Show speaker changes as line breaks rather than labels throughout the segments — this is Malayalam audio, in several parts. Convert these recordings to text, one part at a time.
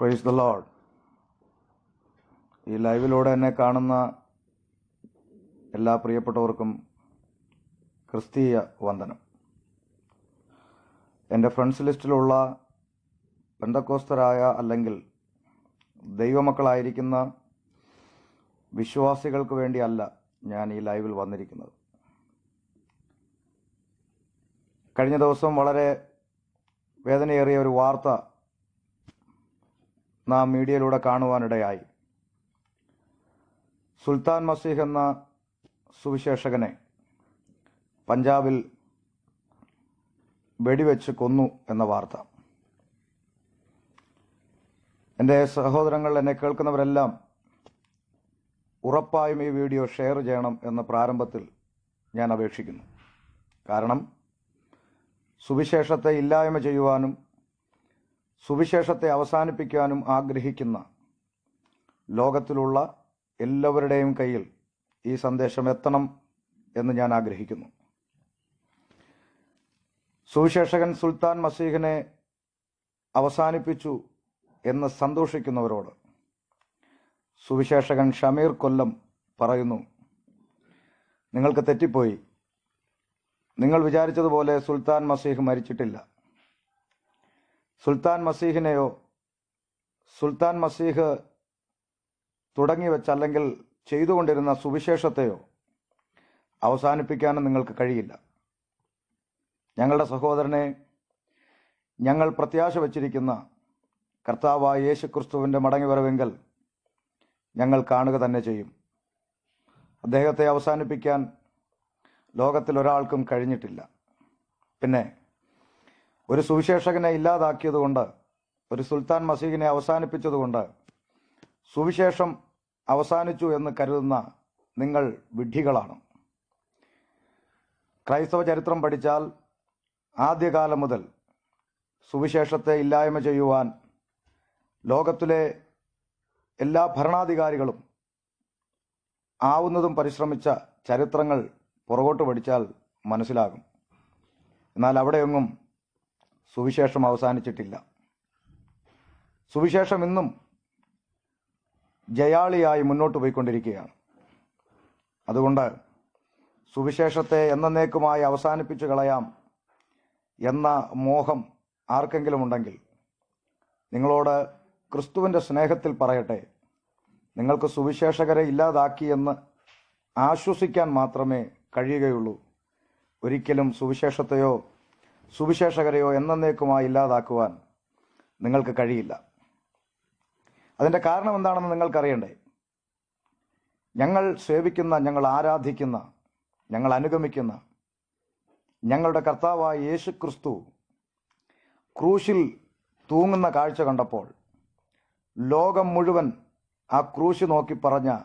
പ്രൈസ് ദ ലോഡ് ഈ ലൈവിലൂടെ എന്നെ കാണുന്ന എല്ലാ പ്രിയപ്പെട്ടവർക്കും ക്രിസ്തീയ വന്ദനം. എന്റെ ഫ്രണ്ട്സ് ലിസ്റ്റിലുള്ള ബന്ധക്കോസ്തരായ അല്ലെങ്കിൽ ദൈവമക്കളായിരിക്കുന്ന വിശ്വാസികൾക്ക് വേണ്ടിയല്ല ഞാൻ ഈ ലൈവിൽ വന്നിരിക്കുന്നത്. കഴിഞ്ഞ ദിവസം വളരെ വേദനയേറിയ ഒരു വാർത്ത നാം മീഡിയയിലൂടെ കാണുവാനിടയായി. സുൽത്താൻ മസീഹ് എന്ന സുവിശേഷകനെ പഞ്ചാബിൽ വെടിവെച്ച് കൊന്നു എന്ന വാർത്ത. എന്റെ സഹോദരങ്ങൾ എന്നെ കേൾക്കുന്നവരെല്ലാം ഉറപ്പായും ഈ വീഡിയോ ഷെയർ ചെയ്യണം എന്ന പ്രാരംഭത്തിൽ ഞാൻ അപേക്ഷിക്കുന്നു. കാരണം സുവിശേഷത്തെ ഇല്ലായ്മ ചെയ്യുവാനും സുവിശേഷത്തെ അവസാനിപ്പിക്കാനും ആഗ്രഹിക്കുന്ന ലോകത്തിലുള്ള എല്ലാവരുടെയും കയ്യിൽ ഈ സന്ദേശം എത്തണം എന്ന് ഞാൻ ആഗ്രഹിക്കുന്നു. സുവിശേഷകൻ സുൽത്താൻ മസീഹിനെ അവസാനിപ്പിച്ചു എന്ന് സന്തോഷിക്കുന്നവരോട് സുവിശേഷകൻ ഷമീർ കൊല്ലം പറയുന്നു നിങ്ങൾക്ക് തെറ്റിപ്പോയി. നിങ്ങൾ വിചാരിച്ചതുപോലെ സുൽത്താൻ മസീഹ് മരിച്ചിട്ടില്ല. സുൽത്താൻ മസീഹിനെയോ സുൽത്താൻ മസീഹ് തുടങ്ങി വെച്ച അല്ലെങ്കിൽ ചെയ്തുകൊണ്ടിരുന്ന സുവിശേഷത്തെയോ അവസാനിപ്പിക്കാനും നിങ്ങൾക്ക് കഴിയില്ല. ഞങ്ങളുടെ സഹോദരനെ ഞങ്ങൾ പ്രത്യാശ വച്ചിരിക്കുന്ന കർത്താവായ യേശു ക്രിസ്തുവിന്റെ മടങ്ങിവരവെങ്കിൽ ഞങ്ങൾ കാണുക തന്നെ ചെയ്യും. അദ്ദേഹത്തെ അവസാനിപ്പിക്കാൻ ലോകത്തിൽ ഒരാൾക്കും കഴിഞ്ഞിട്ടില്ല. പിന്നെ ഒരു സുവിശേഷകനെ ഇല്ലാതാക്കിയതുകൊണ്ട് ഒരു സുൽത്താൻ മസീഹിനെ അവസാനിപ്പിച്ചതുകൊണ്ട് സുവിശേഷം അവസാനിച്ചു എന്ന് കരുതുന്ന നിങ്ങൾ വിഡ്ഢികളാണ്. ക്രൈസ്തവ ചരിത്രം പഠിച്ചാൽ ആദ്യകാലം മുതൽ സുവിശേഷത്തെ ഇല്ലായ്മ ചെയ്യുവാൻ ലോകത്തിലെ എല്ലാ ഭരണാധികാരികളും ആവുന്നതും പരിശ്രമിച്ച ചരിത്രങ്ങൾ പുറകോട്ട് പഠിച്ചാൽ മനസ്സിലാകും. എന്നാൽ അവിടെയൊന്നും സുവിശേഷം അവസാനിച്ചിട്ടില്ല. സുവിശേഷം ഇന്നും ജയാളിയായി മുന്നോട്ട് പോയിക്കൊണ്ടിരിക്കുകയാണ്. അതുകൊണ്ട് സുവിശേഷത്തെ എന്നേക്കുമായി അവസാനിപ്പിച്ചു കളയാം എന്ന മോഹം ആർക്കെങ്കിലും ഉണ്ടെങ്കിൽ നിങ്ങളോട് ക്രിസ്തുവിന്റെ സ്നേഹത്തിൽ പറയട്ടെ. നിങ്ങൾക്ക് സുവിശേഷകരെ ഇല്ലാതാക്കിയെന്ന് ആശ്വസിക്കാൻ മാത്രമേ കഴിയുകയുള്ളൂ. ഒരിക്കലും സുവിശേഷത്തെയോ സുവിശേഷകരെയോ എന്നേക്കുമായി ഇല്ലാതാക്കുവാൻ നിങ്ങൾക്ക് കഴിയില്ല. അതിന്റെ കാരണം എന്താണെന്ന് നിങ്ങൾക്കറിയണ്ടേ? ഞങ്ങൾ സേവിക്കുന്ന ഞങ്ങൾ ആരാധിക്കുന്ന ഞങ്ങൾ അനുഗമിക്കുന്ന ഞങ്ങളുടെ കർത്താവായ യേശു ക്രിസ്തു ക്രൂശിൽ തൂങ്ങുന്ന കാഴ്ച കണ്ടപ്പോൾ ലോകം മുഴുവൻ ആ ക്രൂശ് നോക്കി പറഞ്ഞ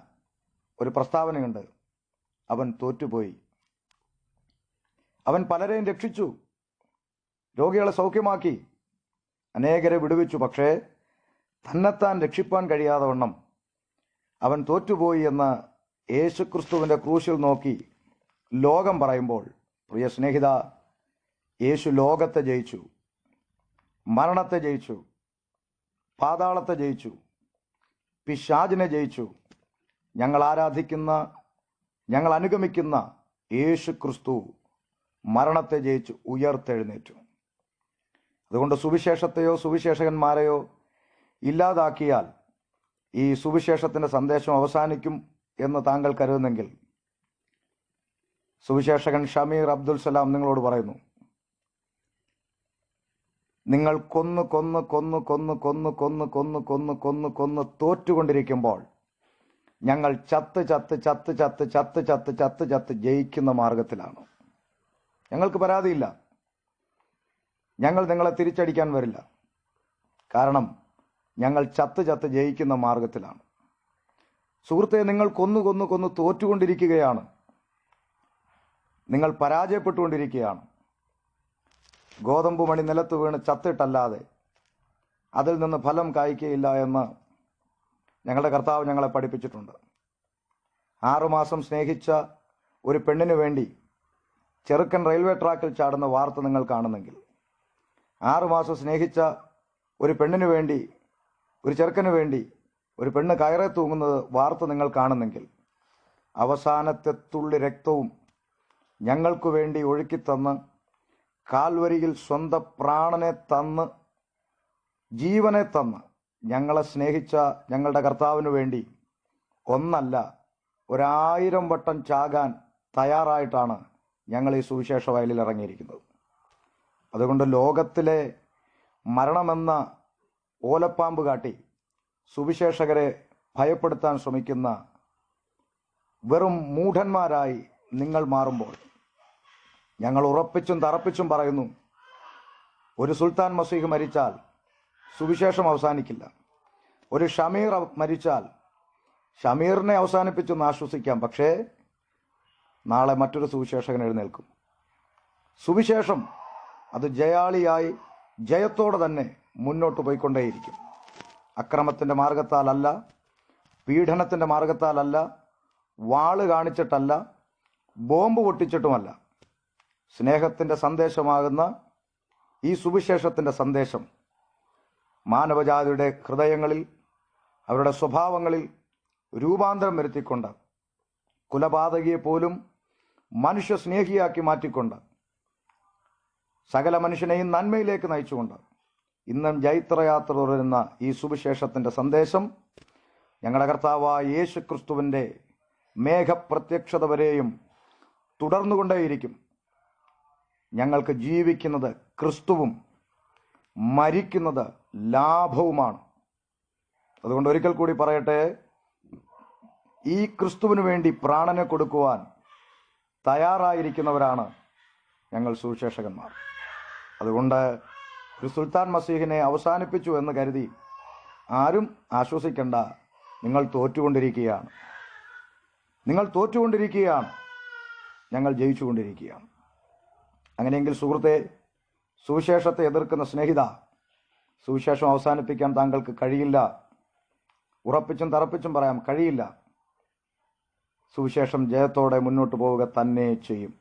ഒരു പ്രസ്താവനയുണ്ട്. അവൻ തോറ്റുപോയി. അവൻ പലരെയും രക്ഷിച്ചു. രോഗികളെ സൗഖ്യമാക്കി. അനേകരെ വിടുവിച്ചു. പക്ഷേ തന്നെത്താൻ രക്ഷിപ്പാൻ കഴിയാതെ വണ്ണം അവൻ തോറ്റുപോയി എന്ന് യേശുക്രിസ്തുവിന്റെ ക്രൂശിൽ നോക്കി ലോകം പറയുമ്പോൾ പ്രിയ സ്നേഹിത യേശു ലോകത്തെ ജയിച്ചു. മരണത്തെ ജയിച്ചു. പാതാളത്തെ ജയിച്ചു. പിശാജിനെ ജയിച്ചു. ഞങ്ങൾ ആരാധിക്കുന്ന ഞങ്ങൾ അനുഗമിക്കുന്ന യേശു ക്രിസ്തു മരണത്തെ ജയിച്ചു ഉയർത്തെഴുന്നേറ്റു. അതുകൊണ്ട് സുവിശേഷത്തെയോ സുവിശേഷകന്മാരെയോ ഇല്ലാതാക്കിയാൽ ഈ സുവിശേഷത്തിന്റെ സന്ദേശം അവസാനിക്കും എന്ന് താങ്കൾ കരുതുന്നെങ്കിൽ സുവിശേഷകൻ ഷമീർ അബ്ദുൽ സലാം നിങ്ങളോട് പറയുന്നു നിങ്ങൾ കൊന്ന് കൊന്ന് കൊന്ന് കൊന്ന് കൊന്ന് കൊന്ന് കൊന്ന് കൊന്ന് കൊന്ന് കൊന്ന് തോറ്റുകൊണ്ടിരിക്കുമ്പോൾ ഞങ്ങൾ ചത്ത് ചത്ത് ചത്ത് ചത്ത് ചത്ത് ചത്ത് ചത്ത് ചത്ത് ജയിക്കുന്ന മാർഗത്തിലാണ് ഞങ്ങൾക്ക് പരാതിയില്ല ഞങ്ങൾ നിങ്ങളെ തിരിച്ചടിക്കാൻ വരില്ല. കാരണം ഞങ്ങൾ ചത്ത് ചത്ത് ജയിക്കുന്ന മാർഗത്തിലാണ്. സുഹൃത്തെ നിങ്ങൾ കൊന്നു കൊന്നു കൊന്നു തോറ്റുകൊണ്ടിരിക്കുകയാണ്. നിങ്ങൾ പരാജയപ്പെട്ടുകൊണ്ടിരിക്കുകയാണ്. ഗോതമ്പ് മണി നിലത്ത് വീണ് ചത്തിട്ടല്ലാതെ അതിൽ നിന്ന് ഫലം കായ്ക്കുകയില്ല എന്ന് ഞങ്ങളുടെ കർത്താവ് ഞങ്ങളെ പഠിപ്പിച്ചിട്ടുണ്ട്. ആറുമാസം സ്നേഹിച്ച ഒരു പെണ്ണിനു വേണ്ടി ചെറുക്കൻ റെയിൽവേ ട്രാക്കിൽ ചാടുന്ന വാർത്ത നിങ്ങൾ കാണുന്നെങ്കിൽ ആറുമാസം സ്നേഹിച്ച ഒരു പെണ്ണിനു വേണ്ടി ഒരു ചെറുക്കനു വേണ്ടി ഒരു പെണ്ണ് കയറെ തൂങ്ങുന്നത് വാർത്ത നിങ്ങൾ കാണുന്നെങ്കിൽ അവസാനത്തെ തുള്ളി രക്തവും ഞങ്ങൾക്കു വേണ്ടി ഒഴുക്കിത്തന്ന് കാൽവരിയിൽ സ്വന്തം പ്രാണനെ തന്ന് ജീവനെ തന്ന് ഞങ്ങളെ സ്നേഹിച്ച ഞങ്ങളുടെ കർത്താവിനു വേണ്ടി ഒന്നല്ല ഒരായിരം വട്ടം ചാകാൻ തയ്യാറായിട്ടാണ് ഞങ്ങൾ ഈ സുവിശേഷ വയലിൽ ഇറങ്ങിയിരിക്കുന്നത്. അതുകൊണ്ട് ലോകത്തിലെ മരണമെന്ന ഓലപ്പാമ്പ് കാട്ടി സുവിശേഷകരെ ഭയപ്പെടുത്താൻ ശ്രമിക്കുന്ന വെറും മൂഢന്മാരായി നിങ്ങൾ മാറുമ്പോൾ ഞങ്ങൾ ഉറപ്പിച്ചും തറപ്പിച്ചും പറയുന്നു ഒരു സുൽത്താൻ മസീഹ് മരിച്ചാൽ സുവിശേഷം അവസാനിക്കില്ല. ഒരു ഷമീർ മരിച്ചാൽ ഷമീറിനെ അവസാനിപ്പിച്ചൊന്ന് ആശ്വസിക്കാം പക്ഷേ നാളെ മറ്റൊരു സുവിശേഷകൻ എഴുന്നേൽക്കും. സുവിശേഷം അത് ജയാളിയായി ജയത്തോടെ തന്നെ മുന്നോട്ട് പോയിക്കൊണ്ടേയിരിക്കും. അക്രമത്തിന്റെ മാർഗത്താലല്ല പീഡനത്തിന്റെ മാർഗത്താലല്ല വാൾ കാണിച്ചിട്ടല്ല ബോംബ് പൊട്ടിച്ചിട്ടുമല്ല. സ്നേഹത്തിന്റെ സന്ദേശമാകുന്ന ഈ സുവിശേഷത്തിന്റെ സന്ദേശം മാനവജാതിയുടെ ഹൃദയങ്ങളിൽ അവരുടെ സ്വഭാവങ്ങളിൽ രൂപാന്തരം വരുത്തിക്കൊണ്ട് കുലപാതകിയെ പോലും മനുഷ്യ സ്നേഹിയാക്കി മാറ്റിക്കൊണ്ട് സകല മനുഷ്യനെയും നന്മയിലേക്ക് നയിച്ചുകൊണ്ട് ഇന്നും ജൈത്രയാത്ര തുടരുന്ന ഈ സുവിശേഷത്തിന്റെ സന്ദേശം ഞങ്ങളുടെ കർത്താവായ യേശു ക്രിസ്തുവിന്റെ മേഘപ്രത്യക്ഷത വരെയും തുടർന്നുകൊണ്ടേയിരിക്കും. ഞങ്ങൾക്ക് ജീവിക്കുന്നത് ക്രിസ്തുവും മരിക്കുന്നത് ലാഭവുമാണ്. അതുകൊണ്ട് ഒരിക്കൽ കൂടി പറയട്ടെ ഈ ക്രിസ്തുവിന് വേണ്ടി പ്രാണനെ കൊടുക്കുവാൻ തയ്യാറായിരിക്കുന്നവരാണ് ഞങ്ങൾ സുവിശേഷകന്മാർ. അതുകൊണ്ട് ഒരു സുൽത്താൻ മസീഹിനെ അവസാനിപ്പിച്ചു എന്ന് കരുതി ആരും ആശ്വസിക്കേണ്ട. നിങ്ങൾ തോറ്റുകൊണ്ടിരിക്കുകയാണ്. നിങ്ങൾ തോറ്റുകൊണ്ടിരിക്കുകയാണ്. ഞങ്ങൾ ജയിച്ചുകൊണ്ടിരിക്കുകയാണ്. അങ്ങനെയെങ്കിൽ സുഹൃത്തെ സുവിശേഷത്തെ എതിർക്കുന്ന സ്നേഹിത സുവിശേഷം അവസാനിപ്പിക്കാൻ താങ്കൾക്ക് കഴിയില്ല. ഉറപ്പിച്ചും തറപ്പിച്ചും പറയാം കഴിയില്ല. സുവിശേഷം ജയത്തോടെ മുന്നോട്ട് പോവുക തന്നെ ചെയ്യും.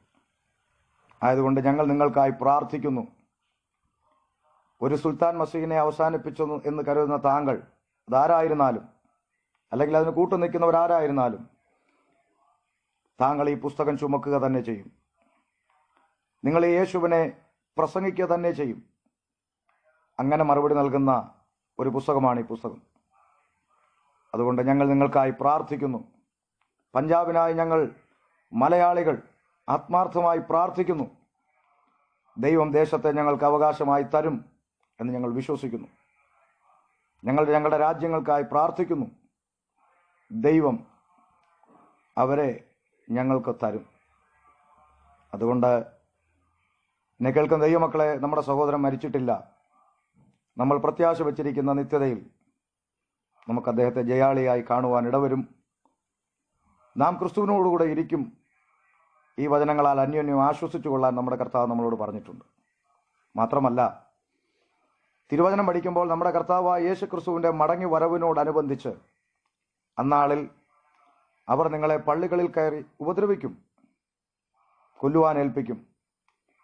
ആയതുകൊണ്ട് ഞങ്ങൾ നിങ്ങൾക്കായി പ്രാർത്ഥിക്കുന്നു. ഒരു സുൽത്താൻ മസീഹിനെ അവസാനിപ്പിച്ചു എന്ന് കരുതുന്ന താങ്കൾ അതാരായിരുന്നാലും അല്ലെങ്കിൽ അതിന് കൂട്ടു നിൽക്കുന്നവരാരായിരുന്നാലും താങ്കൾ ഈ പുസ്തകം ചുമക്കുക തന്നെ ചെയ്യും. നിങ്ങൾ ഈ യേശുവിനെ പ്രസംഗിക്കുക തന്നെ ചെയ്യും. അങ്ങനെ മറുപടി നൽകുന്ന ഒരു പുസ്തകമാണ് ഈ പുസ്തകം. അതുകൊണ്ട് ഞങ്ങൾ നിങ്ങൾക്കായി പ്രാർത്ഥിക്കുന്നു. പഞ്ചാബിനായി ഞങ്ങൾ മലയാളികൾ ആത്മാർത്ഥമായി പ്രാർത്ഥിക്കുന്നു. ദൈവം ദേശത്തെ ഞങ്ങൾക്ക് അവകാശമായി തരും. എന്ന് ഞങ്ങൾ വിശ്വസിക്കുന്നു. ഞങ്ങൾ ഞങ്ങളുടെ രാജ്യങ്ങൾക്കായി പ്രാർത്ഥിക്കുന്നു. ദൈവം അവരെ ഞങ്ങൾക്ക് തരും. അതുകൊണ്ട് എന്നെ കേൾക്കുന്ന ദൈവമക്കളെ നമ്മുടെ സഹോദരൻ മരിച്ചിട്ടില്ല. നമ്മൾ പ്രത്യാശ വച്ചിരിക്കുന്ന നിത്യതയിൽ നമുക്ക് അദ്ദേഹത്തെ ജയാളിയായി കാണുവാൻ ഇടവരും. നാം ക്രിസ്തുവിനോടുകൂടെ ഇരിക്കും. ഈ വചനങ്ങളാൽ അന്യോന്യം ആശ്വസിച്ചു കൊള്ളാൻ നമ്മുടെ കർത്താവ് നമ്മളോട് പറഞ്ഞിട്ടുണ്ട്. മാത്രമല്ല തിരുവചനം പഠിക്കുമ്പോൾ നമ്മുടെ കർത്താവായ യേശു ക്രിസ്തുവിന്റെ മടങ്ങി വരവിനോടനുബന്ധിച്ച് അന്നാളിൽ അവർ നിങ്ങളെ പള്ളികളിൽ കയറി ഉപദ്രവിക്കും കൊല്ലുവാൻ ഏൽപ്പിക്കും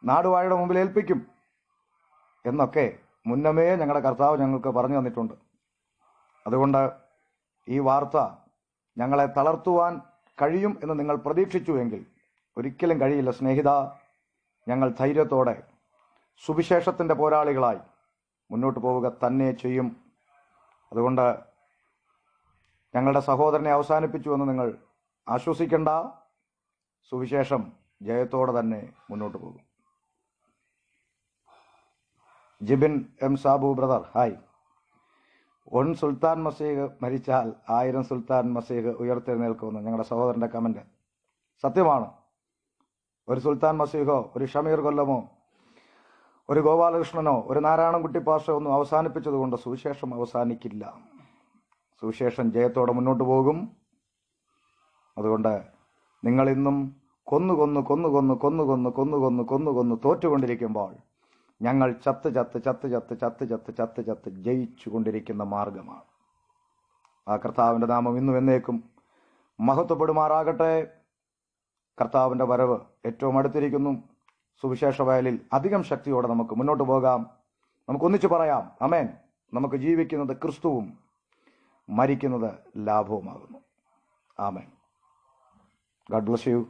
നാടുവാഴയുടെ മുമ്പിൽ ഏൽപ്പിക്കും എന്നൊക്കെ മുന്നമേ ഞങ്ങളുടെ കർത്താവ് ഞങ്ങൾക്ക് പറഞ്ഞു തന്നിട്ടുണ്ട്. അതുകൊണ്ട് ഈ വാർത്ത ഞങ്ങളെ തളർത്തുവാൻ കഴിയും എന്ന് നിങ്ങൾ പ്രതീക്ഷിച്ചുവെങ്കിൽ ഒരിക്കലും കഴിയില്ല. സ്നേഹിത ഞങ്ങൾ ധൈര്യത്തോടെ സുവിശേഷത്തിന്റെ പോരാളികളായി മുന്നോട്ട് പോവുക തന്നെ ചെയ്യും. അതുകൊണ്ട് ഞങ്ങളുടെ സഹോദരനെ അവസാനിപ്പിച്ചു എന്ന് നിങ്ങൾ ആശ്വസിക്കേണ്ട. സുവിശേഷം ജയത്തോടെ തന്നെ മുന്നോട്ട് പോകും. Jibin M Sabu brother. Hi. One സുൽത്താൻ മസീഹ് മരിച്ചാൽ ആയിരം സുൽത്താൻ മസീഹ് ഉയർത്തെഴുന്നേൽക്കുമെന്ന് ഞങ്ങളുടെ സഹോദരന്റെ കമന്റ് സത്യമാണ്. ഒരു സുൽത്താൻ മസീഹോ ഒരു ഷമീർ കൊല്ലമോ ഒരു ഗോപാലകൃഷ്ണനോ ഒരു നാരായണൻകുട്ടി പാഷോ ഒന്നും അവസാനിപ്പിച്ചതുകൊണ്ട് സുവിശേഷം അവസാനിക്കില്ല സുവിശേഷം ജയത്തോടെ മുന്നോട്ട് പോകും അതുകൊണ്ട് നിങ്ങൾ ഇന്നും കൊന്നു കൊന്നു കൊന്നു കൊന്നു കൊന്നു കൊന്നു കൊന്നു കൊന്നു കൊന്നു കൊന്നു തോറ്റുകൊണ്ടിരിക്കുമ്പോൾ ഞങ്ങൾ ചത്ത് ചത്ത് ചത്ത് ചത്ത് ചത്ത് ചത്ത് ചത്ത് ചത്ത് ജയിച്ചു കൊണ്ടിരിക്കുന്ന മാർഗമാണ് ആ കർത്താവിന്റെ നാമം ഇന്നും എന്നേക്കും മഹത്വപ്പെടുമാറാകട്ടെ കർത്താവിന്റെ വരവ് ഏറ്റവും അടുത്തിരിക്കുന്നു സുവിശേഷ വയലിൽ അധികം ശക്തിയോടെ നമുക്ക് മുന്നോട്ട് പോകാം. നമുക്കൊന്നിച്ച് പറയാം അമേൻ നമുക്ക് ജീവിക്കുന്നത് ക്രിസ്തുവും മരിക്കുന്നത് ലാഭവുമാകുന്നു. ആമേൻ. God bless you.